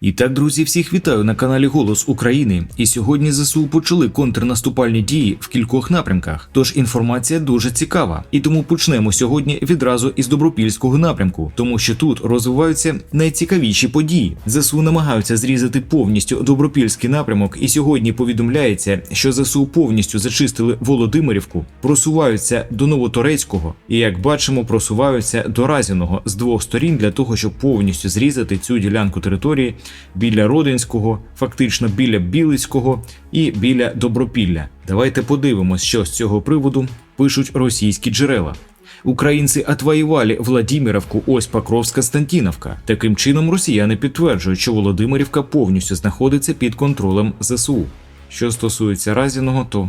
І так, друзі, всіх вітаю на каналі Голос України. І сьогодні ЗСУ почали контрнаступальні дії в кількох напрямках. Тож інформація дуже цікава. І тому почнемо сьогодні відразу із добропільського напрямку, тому що тут розвиваються найцікавіші події. ЗСУ намагаються зрізати повністю добропільський напрямок, і сьогодні повідомляється, що ЗСУ повністю зачистили Володимирівку, просуваються до Новоторецького, і як бачимо, просуваються до Разіного з двох сторін для того, щоб повністю зрізати цю ділянку території біля Родинського, фактично біля Білицького і біля Добропілля. Давайте подивимось, що з цього приводу пишуть російські джерела. Українці отвоювали Владимировку, ось Покровська Константиновка. Таким чином, росіяни підтверджують, що Володимирівка повністю знаходиться під контролем ЗСУ. Що стосується Разіного, то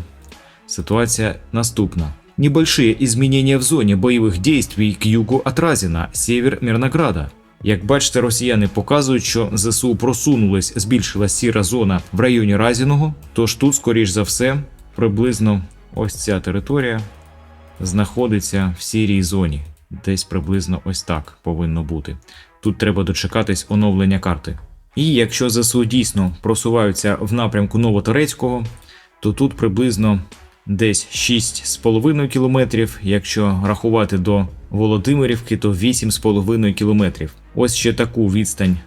ситуація наступна. Небольшие изменения в зоне боевых действий к югу от Разіна, север Мирнограда. Як бачите, росіяни показують, що ЗСУ просунулись, збільшилась сіра зона в районі Разіного, тож тут, скоріш за все, приблизно ось ця територія знаходиться в сірій зоні. Десь приблизно ось так повинно бути. Тут треба дочекатись оновлення карти. І якщо ЗСУ дійсно просуваються в напрямку Новоторецького, то тут приблизно десь 6,5 кілометрів. Якщо рахувати до Володимирівки, то 8,5 кілометрів. Ось ще таку відстань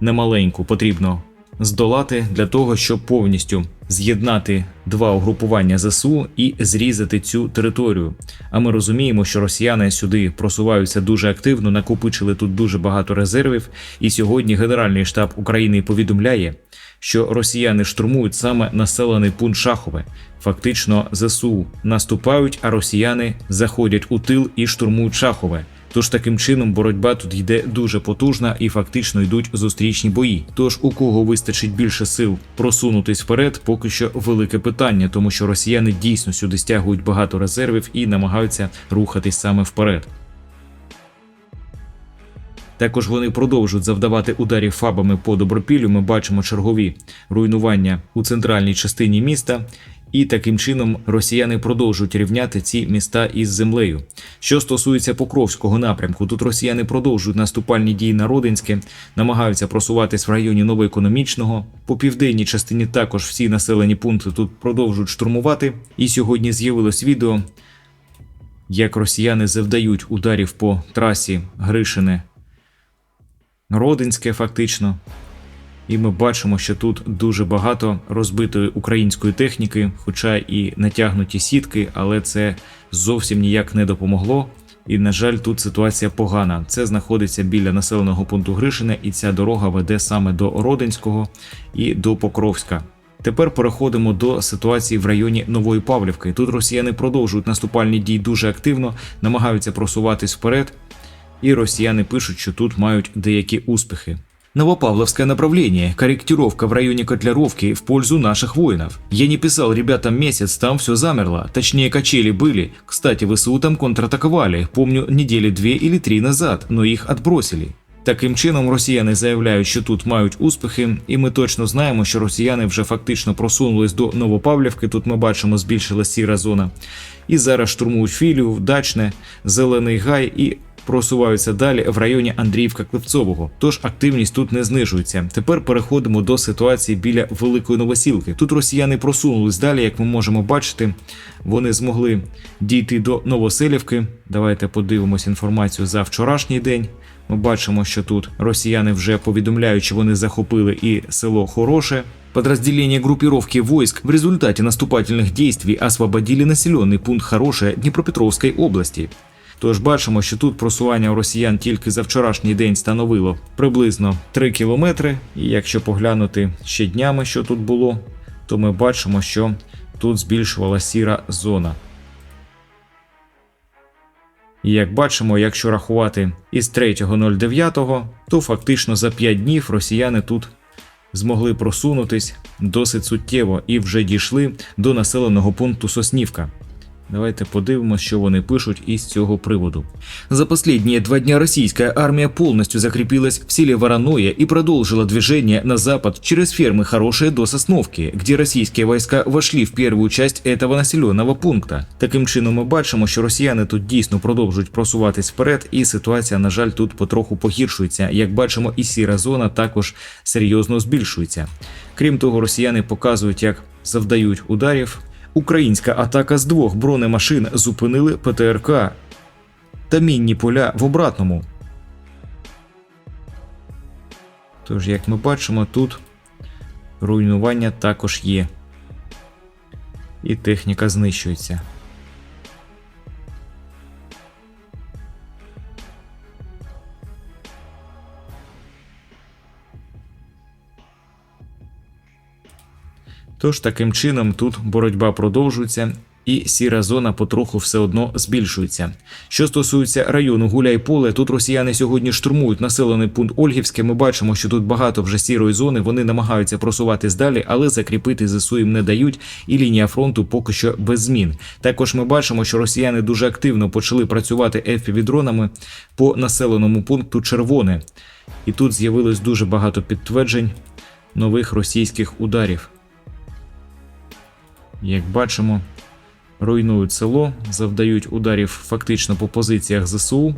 немаленьку потрібно здолати для того, щоб повністю з'єднати два угрупування ЗСУ і зрізати цю територію. А ми розуміємо, що росіяни сюди просуваються дуже активно, накопичили тут дуже багато резервів. І сьогодні Генеральний штаб України повідомляє, що росіяни штурмують саме населений пункт Шахове. Фактично, ЗСУ наступають, а росіяни заходять у тил і штурмують Шахове. Тож таким чином боротьба тут йде дуже потужна і фактично йдуть зустрічні бої. Тож у кого вистачить більше сил просунутись вперед, поки що велике питання, тому що росіяни дійсно сюди стягують багато резервів і намагаються рухатись саме вперед. Також вони продовжують завдавати ударів фабами по добропіллю. Ми бачимо чергові руйнування у центральній частині міста. І таким чином росіяни продовжують рівняти ці міста із землею. Що стосується Покровського напрямку, тут росіяни продовжують наступальні дії на Родинське, намагаються просуватись в районі новоекономічного. По південній частині також всі населені пункти тут продовжують штурмувати. І сьогодні з'явилось відео, як росіяни завдають ударів по трасі Гришине Родинське, фактично. І ми бачимо, що тут дуже багато розбитої української техніки, хоча і натягнуті сітки, але це зовсім ніяк не допомогло. І, на жаль, тут ситуація погана. Це знаходиться біля населеного пункту Гришине, і ця дорога веде саме до Родинського і до Покровська. Тепер переходимо до ситуації в районі Нової Павлівки. Тут росіяни продовжують наступальні дії дуже активно, намагаються просуватись вперед, і росіяни пишуть, що тут мають деякі успіхи. Новопавловское направление, корректировка в районе Котляровки в пользу наших воинов. Я не писал ребятам месяц, там все замерло, точнее качели были. Кстати, ВСУ там контратаковали, помню, недели две или три назад, но їх отбросили. Таким чином, росіяни заявляють, що тут мають успіхи, і ми точно знаємо, що росіяни вже фактично просунулись до Новопавлівки. Тут ми бачимо, збільшилась сіра зона. І зараз штурмують філію, дачне, зелений гай і просуваються далі в районі Андріївка Клевцового. Тож активність тут не знижується. Тепер переходимо до ситуації біля Великої Новосілки. Тут росіяни просунулись далі, як ми можемо бачити. Вони змогли дійти до Новоселівки. Давайте подивимось інформацію за вчорашній день. Ми бачимо, що тут росіяни вже повідомляють, що вони захопили і село Хороше. Подразделения группировки войск в результате наступательных действий освободили населенный пункт Хороше Дніпропетровської області. Тож бачимо, що тут просування росіян тільки за вчорашній день становило приблизно 3 кілометри. І якщо поглянути ще днями, що тут було, то ми бачимо, що тут збільшувала сіра зона. І як бачимо, якщо рахувати із 3.09, то фактично за 5 днів росіяни тут змогли просунутись досить суттєво і вже дійшли до населеного пункту Соснівка. Давайте подивимося, що вони пишуть із цього приводу. За последние два дня российская армия полностью закрепилась в селе Вороное и продолжила движение на запад через фермы Хорошие до Сосновки, где российские войска вошли в первую часть этого населеного пункта. Таким чином, ми бачимо, що росіяни тут дійсно продовжують просуватись вперед, і ситуація, на жаль, тут потроху погіршується. Як бачимо, і сіра зона також серйозно збільшується. Крім того, росіяни показують, як завдають ударів. Українська атака з двох бронемашин зупинили ПТРК та мінні поля в обратному. Тож, як ми бачимо, тут руйнування також є. І техніка знищується. Тож таким чином тут боротьба продовжується. І сіра зона потроху все одно збільшується. Що стосується району Гуляй-Поле, тут росіяни сьогодні штурмують населений пункт Ольгівське. Ми бачимо, що тут багато вже сірої зони. Вони намагаються просуватись далі, але закріпити ЗСУ їм не дають, і лінія фронту поки що без змін. Також ми бачимо, що росіяни дуже активно почали працювати FPV-дронами по населеному пункту Червоне, і тут з'явилось дуже багато підтверджень нових російських ударів. Як бачимо, руйнують село, завдають ударів фактично по позиціях ЗСУ.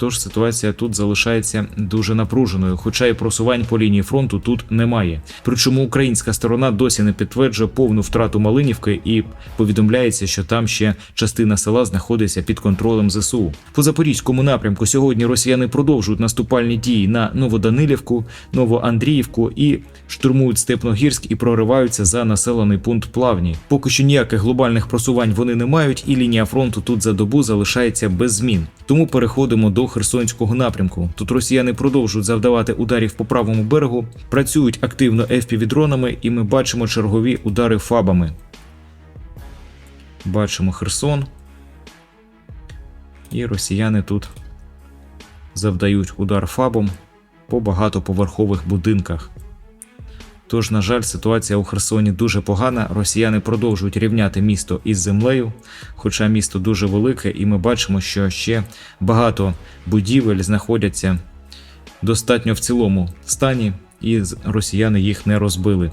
Тож ситуація тут залишається дуже напруженою, хоча й просувань по лінії фронту тут немає. Причому українська сторона досі не підтверджує повну втрату Малинівки і повідомляється, що там ще частина села знаходиться під контролем ЗСУ. По запорізькому напрямку сьогодні росіяни продовжують наступальні дії на Новоданилівку, Новоандріївку і штурмують Степногірськ і прориваються за населений пункт Плавні. Поки що ніяких глобальних просувань вони не мають, і лінія фронту тут за добу залишається без змін. Тому переходимо до Херсонського напрямку. Тут росіяни продовжують завдавати ударів по правому берегу, працюють активно FPV-дронами, і ми бачимо чергові удари фабами. Бачимо Херсон. І росіяни тут завдають удар фабом по багатоповерхових будинках. Тож, на жаль, ситуація у Херсоні дуже погана. Росіяни продовжують рівняти місто із землею, хоча місто дуже велике, і ми бачимо, що ще багато будівель знаходяться достатньо в цілому стані, і росіяни їх не розбили.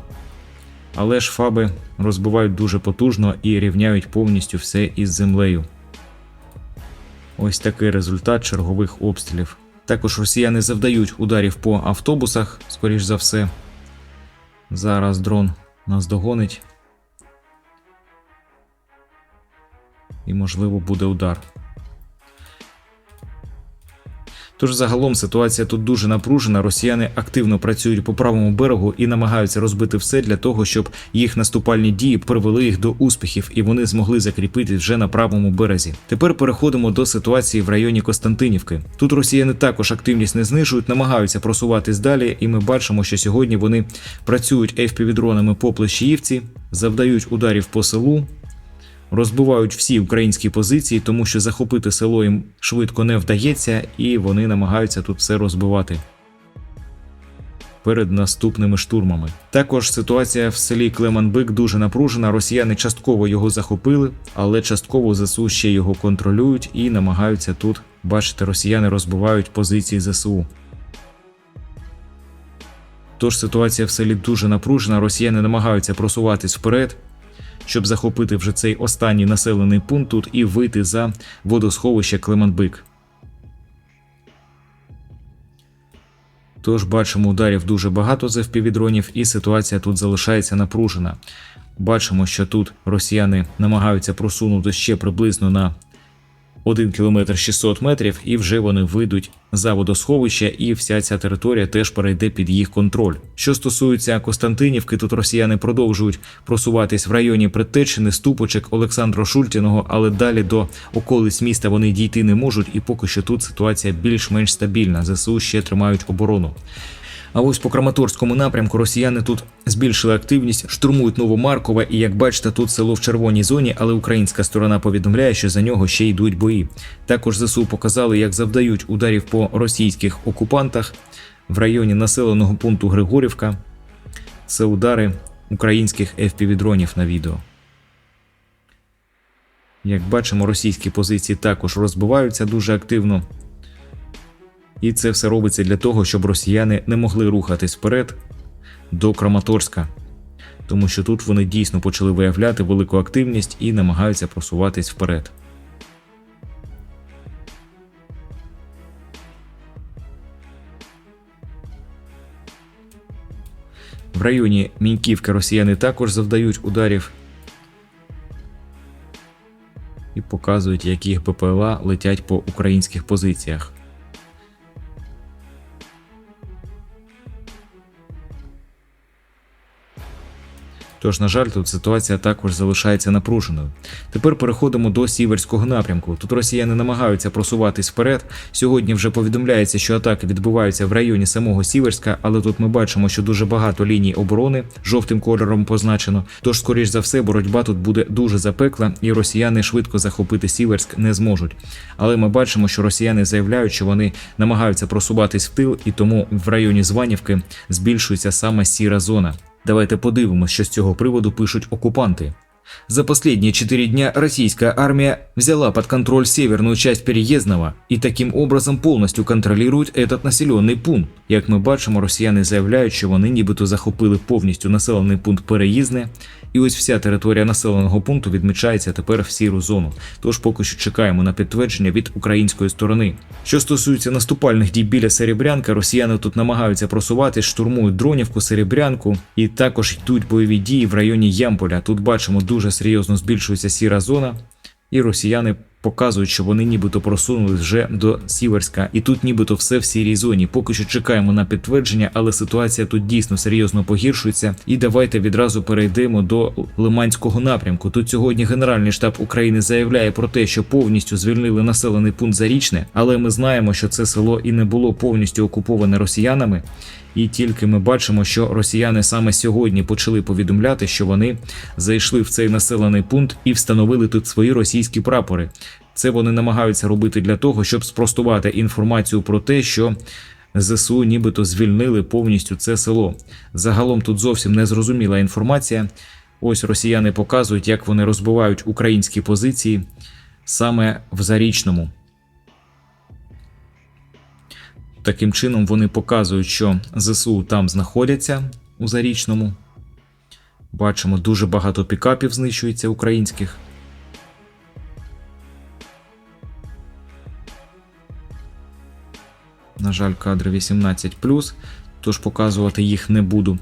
Але ж фаби розбивають дуже потужно і рівняють повністю все із землею. Ось такий результат чергових обстрілів. Також росіяни завдають ударів по автобусах, скоріш за все. Зараз дрон нас догонить. І, можливо, буде удар. Тож загалом ситуація тут дуже напружена. Росіяни активно працюють по правому берегу і намагаються розбити все для того, щоб їх наступальні дії привели їх до успіхів, і вони змогли закріпити вже на правому березі. Тепер переходимо до ситуації в районі Костянтинівки. Тут росіяни також активність не знижують, намагаються просуватись далі, і ми бачимо, що сьогодні вони працюють FPV-дронами по Плещіївці, завдають ударів по селу розбивають всі українські позиції, тому що захопити село їм швидко не вдається, і вони намагаються тут все розбивати. Перед наступними штурмами також ситуація в селі Клеманбик дуже напружена. Росіяни частково його захопили, але частково ЗСУ ще його контролюють і намагаються тут бачите, росіяни розбивають позиції ЗСУ. Тож ситуація в селі дуже напружена. Росіяни намагаються просуватись вперед щоб захопити вже цей останній населений пункт тут і вийти за водосховище Клеманбик. Тож бачимо ударів дуже багато з FPV-дронів, і ситуація тут залишається напружена. Бачимо, що тут росіяни намагаються просунути ще приблизно на 1 км 600 метрів, і вже вони вийдуть за водосховище, і вся ця територія теж перейде під їх контроль. Що стосується Костянтинівки, тут росіяни продовжують просуватись в районі Предтечини, Ступочек, Олександро Шультіного, але далі до околиць міста вони дійти не можуть, і поки що тут ситуація більш-менш стабільна. Зсу ще тримають оборону. А ось по Краматорському напрямку росіяни тут збільшили активність, штурмують Новомаркове, і як бачите, тут село в червоній зоні, але українська сторона повідомляє, що за нього ще йдуть бої. Також ЗСУ показали, як завдають ударів по російських окупантах в районі населеного пункту Григорівка. Це удари українських FPV-дронів на відео. Як бачимо, російські позиції також розбиваються дуже активно. І це все робиться для того, щоб росіяни не могли рухатись вперед до Краматорська, тому що тут вони дійсно почали виявляти велику активність і намагаються просуватись вперед. В районі Міньківки росіяни також завдають ударів і показують, як їх БПЛА летять по українських позиціях. Тож, на жаль, тут ситуація також залишається напруженою. Тепер переходимо до сіверського напрямку. Тут росіяни намагаються просуватись вперед. Сьогодні вже повідомляється, що атаки відбуваються в районі самого Сіверська, але тут ми бачимо, що дуже багато ліній оборони жовтим кольором позначено. Тож, скоріш за все, боротьба тут буде дуже запекла, і росіяни швидко захопити Сіверськ не зможуть. Але ми бачимо, що росіяни заявляють, що вони намагаються просуватись в тил, і тому в районі Званівки збільшується саме сіра зона. Давайте подивимось, що з цього приводу пишуть оккупанты. За последние четыре дня российская армия взяла под контроль северную часть Переездного и таким образом повністю контролюють этот населений пункт. Як ми бачимо, росіяни заявляють, що вони нібито захопили повністю населений пункт Переїзне, і ось вся територія населеного пункту відмічається тепер в сіру зону. Тож поки що чекаємо на підтвердження від української сторони. Що стосується наступальних дій біля Серебрянка, росіяни тут намагаються просувати, штурмують дронівку, Серебрянку, і також йдуть бойові дії в районі Ямполя. Тут бачимо дуже серйозно збільшується сіра зона, і росіяни показують, що вони нібито просунулись вже до Сіверська, і тут нібито все в сірій зоні. Поки що чекаємо на підтвердження, але ситуація тут дійсно серйозно погіршується. І давайте відразу перейдемо до Лиманського напрямку. Тут сьогодні Генеральний штаб України заявляє про те, що повністю звільнили населений пункт Зарічне, але ми знаємо, що це село і не було повністю окуповане росіянами. І тільки ми бачимо, що росіяни саме сьогодні почали повідомляти, що вони зайшли в цей населений пункт і встановили тут свої російські прапори. Це вони намагаються робити для того, щоб спростувати інформацію про те, що ЗСУ нібито звільнили повністю це село. Загалом тут зовсім незрозуміла інформація. Ось росіяни показують, як вони розбивають українські позиції саме в Зарічному. Таким чином вони показують, що ЗСУ там знаходяться у Зарічному. Бачимо, дуже багато пікапів знищується українських. На жаль, кадри 18, тож показувати їх не буду.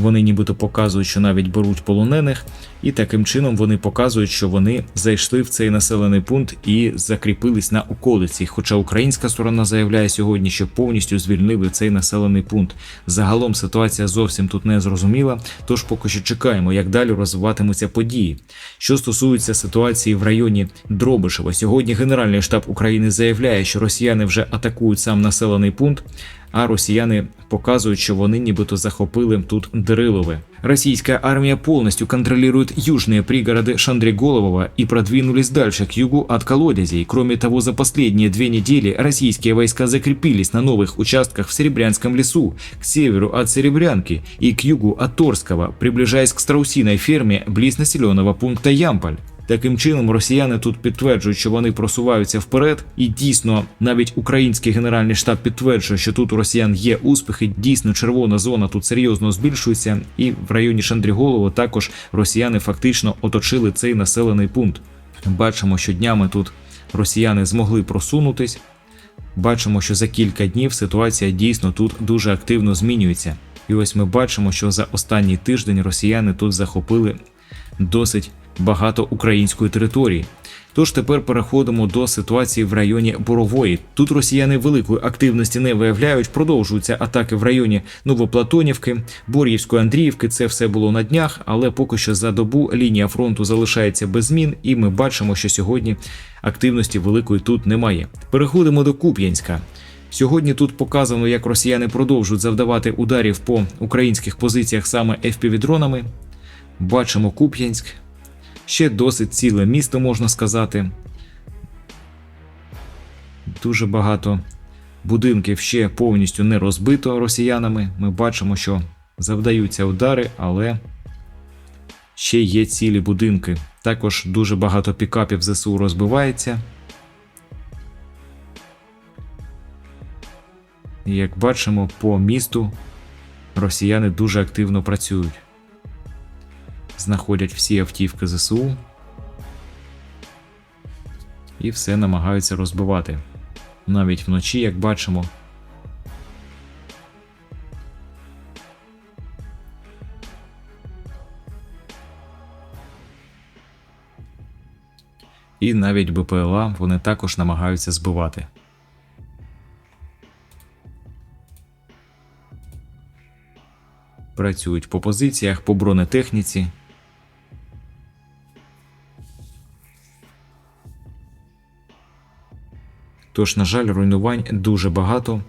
Вони нібито показують, що навіть беруть полонених, і таким чином вони показують, що вони зайшли в цей населений пункт і закріпились на околиці. Хоча українська сторона заявляє сьогодні, що повністю звільнили цей населений пункт. Загалом ситуація зовсім тут не зрозуміла, тож поки що чекаємо, як далі розвиватимуться події. Що стосується ситуації в районі Дробишева, сьогодні Генеральний штаб України заявляє, що росіяни вже атакують сам населений пункт а росіяни показують, що вони нібито захопили тут Дырылове. Российская армия полностью контролирует южные пригороды Шандриголового и продвинулись дальше к югу от колодезей. Кроме того, за последние две недели российские войска закрепились на новых участках в Серебрянском лесу, к северу от Серебрянки и к югу от Торского, приближаясь к страусиной ферме близ населенного пункта Ямполь. Таким чином, росіяни тут підтверджують, що вони просуваються вперед, і дійсно навіть український генеральний штаб підтверджує, що тут у росіян є успіхи. Дійсно, червона зона тут серйозно збільшується, і в районі Шандріголово також росіяни фактично оточили цей населений пункт. Бачимо, що днями тут росіяни змогли просунутись. Бачимо, що за кілька днів ситуація дійсно тут дуже активно змінюється. І ось ми бачимо, що за останній тиждень росіяни тут захопили досить багато української території. Тож тепер переходимо до ситуації в районі Борової. Тут росіяни великої активності не виявляють, продовжуються атаки в районі Новоплатонівки, Бор'ївської Андріївки. Це все було на днях, але поки що за добу лінія фронту залишається без змін, і ми бачимо, що сьогодні активності великої тут немає. Переходимо до Куп'янська. Сьогодні тут показано, як росіяни продовжують завдавати ударів по українських позиціях саме FPV-дронами. Бачимо Куп'янськ ще досить ціле місто, можна сказати. Дуже багато будинків ще повністю не розбито росіянами. Ми бачимо, що завдаються удари, але ще є цілі будинки. Також дуже багато пікапів ЗСУ розбивається. І Як бачимо, по місту росіяни дуже активно працюють. Знаходять всі автівки ЗСУ і все намагаються розбивати. Навіть вночі, як бачимо. І навіть БПЛА вони також намагаються збивати. Працюють по позиціях, по бронетехніці. Тож, на жаль, руйнувань дуже багато.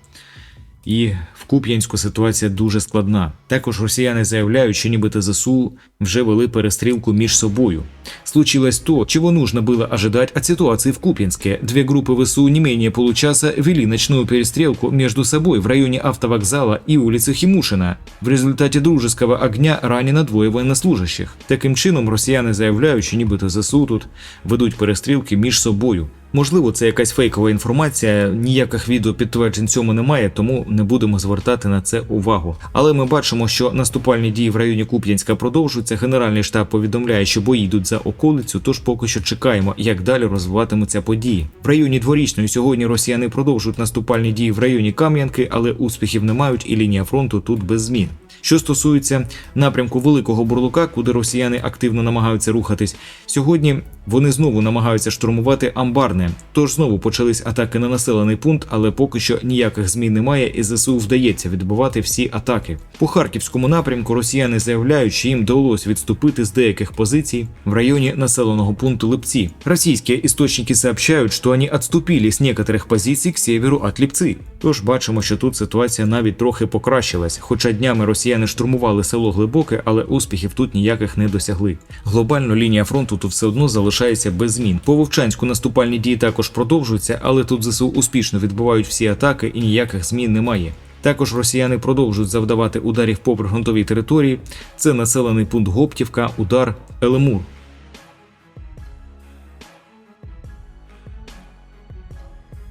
І в Куп'янську ситуація дуже складна. Також росіяни заявляють, що нібито ЗСУ вже вели перестрілку між собою. Случилось то, чего нужно было ожидать от ситуации в Куп'янске. Две группы ВСУ не менее получаса вели ночную перестрелку между собой в районе автовокзала и улицы Химушина. В результаті дружеского огня ранено двоє военнослужащих. Таким чином, росіяни заявляють, що нібито ЗСУ тут ведуть перестрілки між собою. Можливо, це якась фейкова інформація, ніяких відео підтверджень цьому немає, тому не будемо звертати на це увагу. Але ми бачимо, що наступальні дії в районі Куп'янська продовжуються. Генеральний штаб повідомляє, що бої йдуть за околицю, тож поки що чекаємо, як далі розвиватимуться події. В районі дворічної сьогодні росіяни продовжують наступальні дії в районі Кам'янки, але успіхів не мають, і лінія фронту тут без змін. Що стосується напрямку Великого Бурлука, куди росіяни активно намагаються рухатись, сьогодні вони знову намагаються штурмувати Амбарне. Тож знову почались атаки на населений пункт, але поки що ніяких змін немає, і ЗСУ вдається відбивати всі атаки. По харківському напрямку росіяни заявляють, що їм вдалося відступити з деяких позицій в районі населеного пункту Липці. Російські істочники сообщають, що вони відступили з некоторих позицій к северу від Липці. Тож бачимо, що тут ситуація навіть трохи покращилась, хоча днями росіяни штурмували село Глибоке, але успіхів тут ніяких не досягли. Глобально лінія фронту тут все одно залишається без змін. По Вовчанську наступальні дії також продовжуються, але тут ЗСУ успішно відбувають всі атаки і ніяких змін немає. Також росіяни продовжують завдавати ударів по пригронтовій території. Це населений пункт Гоптівка, удар Елемур.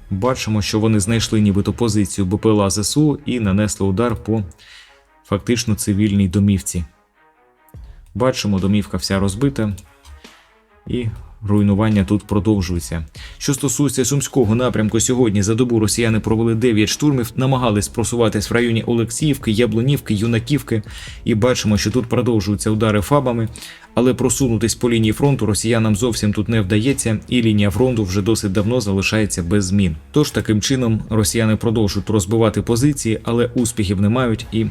Бачимо, що вони знайшли нібито позицію БПЛА ЗСУ і нанесли удар по фактично цивільній домівці. Бачимо, домівка вся розбита, і руйнування тут продовжується. Що стосується сумського напрямку, сьогодні за добу росіяни провели 9 штурмів, намагались просуватись в районі Олексіївки, Яблунівки, Юнаківки, і бачимо, що тут продовжуються удари фабами, але просунутись по лінії фронту росіянам зовсім тут не вдається, і лінія фронту вже досить давно залишається без змін. Тож таким чином росіяни продовжують розбивати позиції, але успіхів не мають і.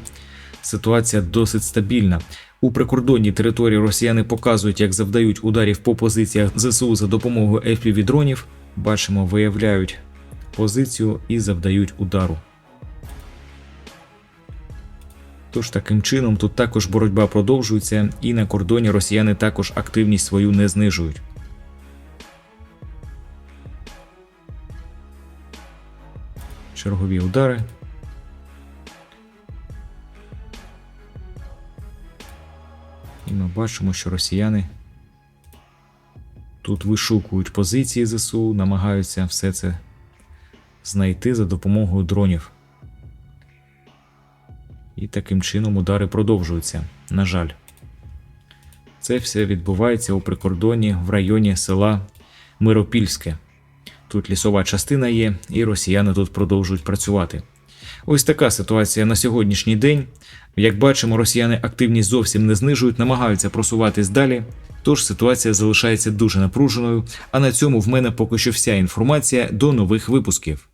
Ситуація досить стабільна. У прикордонній території росіяни показують, як завдають ударів по позиціях ЗСУ за допомогою fpv дронів. Бачимо, виявляють позицію і завдають удару. Тож таким чином тут також боротьба продовжується, і на кордоні росіяни також активність свою не знижують. Чергові удари. І ми бачимо, що росіяни тут вишукують позиції ЗСУ, намагаються все це знайти за допомогою дронів. І таким чином удари продовжуються. На жаль, це все відбувається у прикордоні в районі села Миропільське. Тут лісова частина є, і росіяни тут продовжують працювати. Ось така ситуація на сьогоднішній день. Як бачимо, росіяни активність зовсім не знижують, намагаються просуватись далі. Тож ситуація залишається дуже напруженою. А на цьому в мене поки що вся інформація до нових випусків.